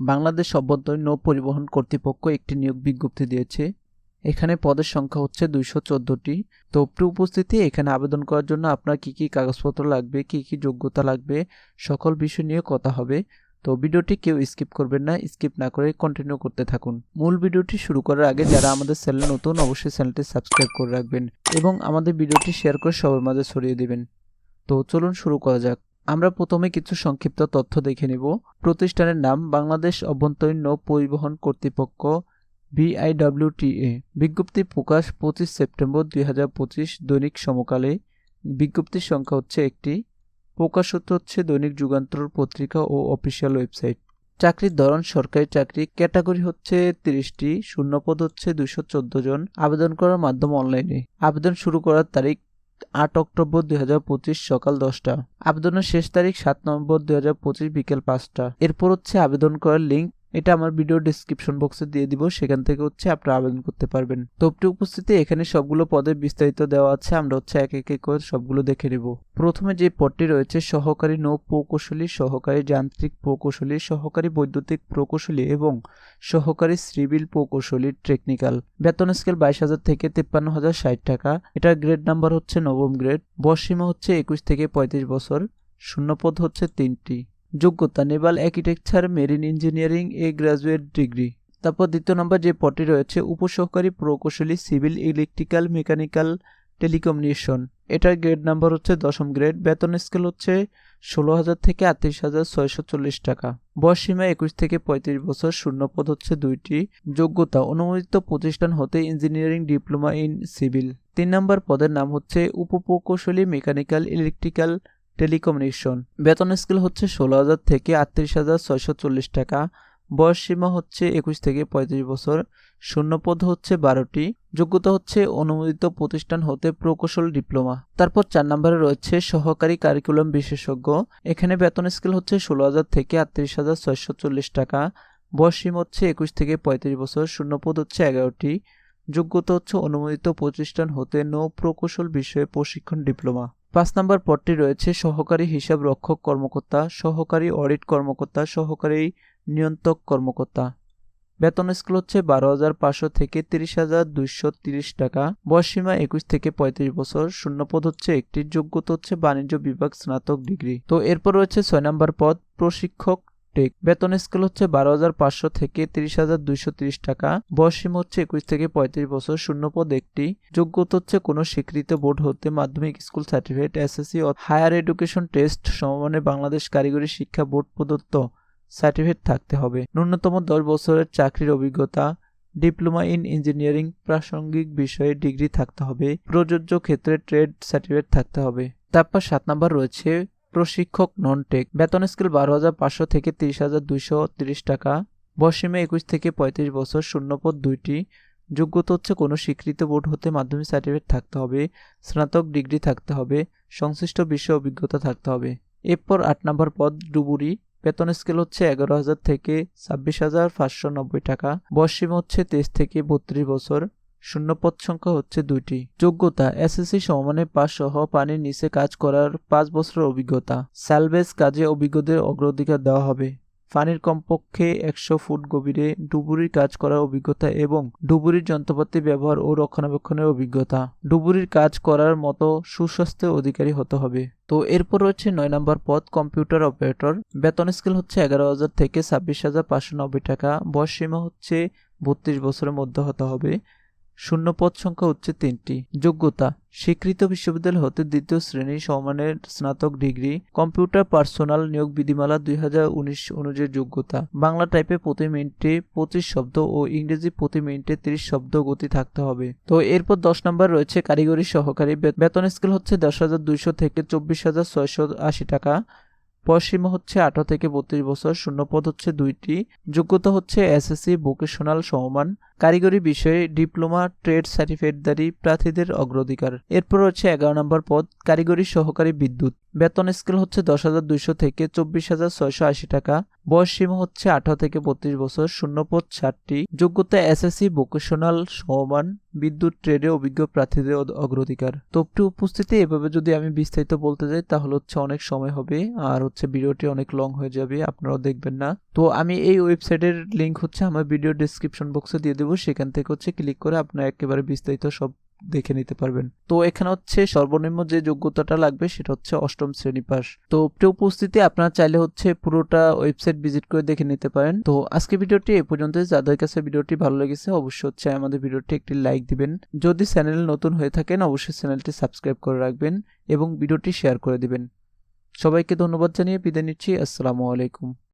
বাংলাদেশ অভ্যন্তরীণ নৌ পরিবহন কর্তৃপক্ষ একটি নিয়োগ বিজ্ঞপ্তি দিয়েছে। এখানে পদের সংখ্যা হচ্ছে দুইশো চোদ্দোটি। তো উপস্থিতি, এখানে আবেদন করার জন্য আপনার কি কি কাগজপত্র লাগবে, কি কি যোগ্যতা লাগবে, সকল বিষয় নিয়ে কথা হবে। তো ভিডিওটি কেউ স্কিপ করবেন না, স্কিপ না করে কন্টিনিউ করতে থাকুন। মূল ভিডিওটি শুরু করার আগে যারা আমাদের চ্যানেল নতুন, অবশ্যই চ্যানেলটি সাবস্ক্রাইব করে রাখবেন এবং আমাদের ভিডিওটি শেয়ার করে সবার মাঝে ছড়িয়ে দেবেন। তো চলুন শুরু করা যাক। আমরা প্রথমে কিছু সংক্ষিপ্ত তথ্য দেখে নেব। প্রতিষ্ঠানের নাম বাংলাদেশ অভ্যন্তরীণ নৌ পরিবহন কর্তৃপক্ষ বিআইডব্লিউটিএ বিজ্ঞপ্তি প্রকাশ পঁচিশ সেপ্টেম্বর দুই হাজার পঁচিশ, দৈনিক সমকালে। বিজ্ঞপ্তির সংখ্যা হচ্ছে একটি। প্রকাশিত হচ্ছে দৈনিক যুগান্তর পত্রিকা ও অফিসিয়াল ওয়েবসাইট। চাকরির ধরন, সরকারি চাকরি ক্যাটাগরি হচ্ছে তিরিশটি, শূন্যপদ হচ্ছে দুশো জন। আবেদন করার মাধ্যম অনলাইনে। আবেদন শুরু করার তারিখ আট অক্টোবর দুই হাজার পঁচিশ সকাল দশটা। আবেদনের শেষ তারিখ সাত নভেম্বর দুই হাজার পঁচিশ বিকেল পাঁচটা। এরপর হচ্ছে আবেদন করার লিঙ্ক এটা আমার ভিডিও ডিসক্রিপশন বক্সে দিয়ে দিব, সেখান থেকে হচ্ছে আপনারা আবেদন করতে পারবেন। তোপটি উপস্থিতি, এখানে সবগুলো পদে বিস্তারিত দেওয়া আছে, আমরা হচ্ছে এক এক করে সবগুলো দেখে নেব। প্রথমে যে পদটি রয়েছে, সহকারী নৌ প্রকৌশলী সহকারী যান্ত্রিক প্রকৌশলী, সহকারী বৈদ্যুতিক প্রকৌশলী এবং সহকারী সিভিল প্রকৌশলী টেকনিক্যাল বেতন স্কেল বাইশ হাজার থেকে তেপ্পান্ন হাজার ষাট টাকা। এটার গ্রেড নাম্বার হচ্ছে নবম গ্রেড বয়সীমা হচ্ছে একুশ থেকে পঁয়ত্রিশ বছর। শূন্যপদ হচ্ছে তিনটি। যোগ্যতা, naval architecture, marine engineering, a graduate degree. তারপর দ্বিতীয় নম্বর যে পদটি রয়েছে, উপসহকারী প্রকৌশলী, সিভিল, ইলেকট্রিক্যাল, মেকানিক্যাল, টেলিকমিউনিকেশন। এটার গ্রেড নাম্বার হচ্ছে দশম গ্রেড। বেতন স্কেল হচ্ছে ষোলো হাজার থেকে আটত্রিশ হাজার ছয়শো চল্লিশ টাকা। বয়স সীমা একুশ থেকে পঁয়ত্রিশ বছর। শূন্যপদ হচ্ছে দুইটি। যোগ্যতা, অনুমোদিত প্রতিষ্ঠান হতে ইঞ্জিনিয়ারিং ডিপ্লোমা ইন সিভিল। তিন নম্বর পদের নাম হচ্ছে উপপ্রকৌশলী, মেকানিক্যাল, ইলেকট্রিক্যাল টেলিকমিউনিকেশন। বেতন স্কেল হচ্ছে ষোলো হাজার থেকে আটত্রিশ হাজার ছয়শো চল্লিশ টাকা। বয়স সীমা হচ্ছে একুশ থেকে পঁয়ত্রিশ বছর। শূন্যপদ হচ্ছে বারোটি। যোগ্যতা হচ্ছে অনুমোদিত প্রতিষ্ঠান হতে প্রকৌশল ডিপ্লোমা। তারপর চার নম্বরে রয়েছে সহকারী কারিকুলাম বিশেষজ্ঞ। এখানে বেতন স্কেল হচ্ছে ষোলো হাজার থেকে আটত্রিশ হাজার ছয়শো চল্লিশ টাকা। বয়স সীমা হচ্ছে একুশ থেকে পঁয়ত্রিশ বছর। শূন্যপদ হচ্ছে এগারোটি। যোগ্যতা হচ্ছে অনুমোদিত প্রতিষ্ঠান হতে নৌ প্রকৌশল বিষয়ে প্রশিক্ষণ ডিপ্লোমা। পাঁচ নম্বর পদটি রয়েছে সহকারী হিসাব রক্ষক কর্মকর্তা, সহকারী অডিট কর্মকর্তা, সহকারী নিয়ন্ত্রক কর্মকর্তা। বেতন স্কেল হচ্ছে বারো হাজার পাঁচশো থেকে তিরিশ হাজার দুইশো তিরিশ টাকা। বয়সীমা একুশ থেকে পঁয়ত্রিশ বছর। শূন্যপদ হচ্ছে একটি, যোগ্যতা হচ্ছে বাণিজ্য বিভাগ স্নাতক ডিগ্রি। তো এরপর রয়েছে ছয় নম্বর পদ, প্রশিক্ষক টেক বেতন স্কেল হচ্ছে বারো হাজার পাঁচশো থেকে তিরিশ হাজার দুইশো তিরিশ টাকা। বয়সীমা হচ্ছে একুশ থেকে পঁয়ত্রিশ বছর। শূন্যপদ একটি। যোগ্যতা হচ্ছে কোনো স্বীকৃত বোর্ড হতে মাধ্যমিক স্কুল সার্টিফিকেট, এসএসসি ও হায়ার এডুকেশন টেস্ট সমমানে বাংলাদেশ কারিগরি শিক্ষা বোর্ড প্রদত্ত সার্টিফিকেট থাকতে হবে। ন্যূনতম দশ বছরের চাকরির অভিজ্ঞতা, ডিপ্লোমা ইন ইঞ্জিনিয়ারিং, প্রাসঙ্গিক বিষয়ে ডিগ্রি থাকতে হবে, প্রযোজ্য ক্ষেত্রে ট্রেড সার্টিফিকেট থাকতে হবে। তারপর সাত নাম্বার রয়েছে প্রশিক্ষক নন টেক বেতন স্কেল বারো হাজার পাঁচশো থেকে তিরিশ হাজার দুইশো তিরিশ টাকা। বয়সীমা একুশ থেকে পঁয়ত্রিশ বছর শূন্যপদ দুইটি। যোগ্যতা হচ্ছে কোনো স্বীকৃত বোর্ড হতে মাধ্যমিক সার্টিফিকেট থাকতে হবে। স্নাতক ডিগ্রি থাকতে হবে। সংশ্লিষ্ট বিষয়ে অভিজ্ঞতা থাকতে হবে। এরপর আট নম্বর পদ, ডুবুরি। বেতন স্কেল হচ্ছে এগারো হাজার থেকে ছাব্বিশ হাজার পাঁচশো নব্বই টাকা। বয়সীমা হচ্ছে তেইশ থেকে বত্রিশ বছর। শূন্যপদ সংখ্যা হচ্ছে দুইটি। যোগ্যতা, এসএসসি সমমানে পাস সহ পানির নিচে কাজ করার পাঁচ বছরের অভিজ্ঞতা। স্যালভেজ কাজে অভিজ্ঞদের অগ্রাধিকার দেওয়া হবে। পানির কমপক্ষে একশো ফুট গভীরে ডুবুরির কাজ করার অভিজ্ঞতা এবং ডুবুরির যন্ত্রপাতি ব্যবহার ও রক্ষণাবেক্ষণের অভিজ্ঞতা। ডুবুরির কাজ করার মতো সুস্বাস্থ্যের অধিকারী হতে হবে। তো এরপর রয়েছে নয় নম্বর পদ, কম্পিউটার অপারেটর। বেতন স্কেল হচ্ছে এগারো হাজার থেকে ছাব্বিশ হাজার পাঁচশো নব্বই টাকা। বয়স সীমা হচ্ছে বত্রিশ বছরের মধ্যে হতে হবে। শূন্য পদ সংখ্যা হচ্ছে তিনটি। যোগ্যতা, স্বীকৃত বিশ্ববিদ্যালয় হতে দ্বিতীয় শ্রেণি সমানের স্নাতক ডিগ্রি, কম্পিউটার পার্সোনাল নিয়োগ বিধিমালা দুই হাজার উনিশ অনুযায়ী যোগ্যতা। বাংলা টাইপে প্রতি মিনিটে পঁচিশ শব্দ ও ইংরেজি প্রতি মিনিটে তিরিশ শব্দ গতি থাকতে হবে। তো এরপর দশ নম্বর রয়েছে কারিগরি সহকারী। বেতন স্কেল হচ্ছে দশ হাজার দুইশো থেকে চব্বিশ হাজার ছয়শো আশি টাকা। বয়সীমা হচ্ছে আঠারো থেকে বত্রিশ বছর, শূন্যপদ হচ্ছে দুইটি, যোগ্যতা হচ্ছে এসএসসি ভোকেশনাল সমমান, কারিগরি বিষয়ে ডিপ্লোমা, ট্রেড সার্টিফিকেটধারী প্রার্থীদের অগ্রাধিকার। এরপর হচ্ছে এগারো নম্বর পদ, কারিগরি সহকারী বিদ্যুৎ। বেতন স্কেল হচ্ছে দশ হাজার দুইশো থেকে চব্বিশ হাজার ছয়শো আশি টাকা। বয়স সীমা হচ্ছে আঠারো থেকে বত্রিশ বছর, শূন্যপদ ষাটটি। যোগ্যতা এস এসএসসি ভোকেশনাল সমান বিদ্যুৎ, ট্রেডে অভিজ্ঞ প্রার্থীদের অগ্রাধিকার। তোপটি উপস্থিতি, এভাবে যদি আমি বিস্তারিত বলতে যাই, তাহলে হচ্ছে অনেক সময় হবে, আর হচ্ছে ভিডিওটি অনেক লং হয়ে যাবে, আপনারাও দেখবেন না। তো আমি এই ওয়েবসাইটের লিঙ্ক হচ্ছে আমার ভিডিও ডেসক্রিপশন বক্সে দিয়ে দেবো, সেখান থেকে হচ্ছে ক্লিক করে আপনারা একেবারে বিস্তারিত সব দেখে নিতে পারবেন। তো এখানে হচ্ছে সর্বনিম্ন যে যোগ্যতাটা লাগবে সেটা হচ্ছে অষ্টম শ্রেণি পাস তো উপস্থিতি, আপনারা চাইলে হচ্ছে পুরোটা ওয়েবসাইট ভিজিট করে দেখে নিতে পারেন। তো আজকে ভিডিওটি এ পর্যন্ত যাদের কাছে ভিডিওটি ভালো লেগেছে, অবশ্যই হচ্ছে আমাদের ভিডিওটি একটি লাইক দিবেন। যদি চ্যানেল নতুন হয়ে থাকেন, অবশ্যই চ্যানেলটি সাবস্ক্রাইব করে রাখবেন এবং ভিডিওটি শেয়ার করে দিবেন। সবাইকে ধন্যবাদ জানিয়ে বিদায় নিচ্ছি। আসসালামু আলাইকুম।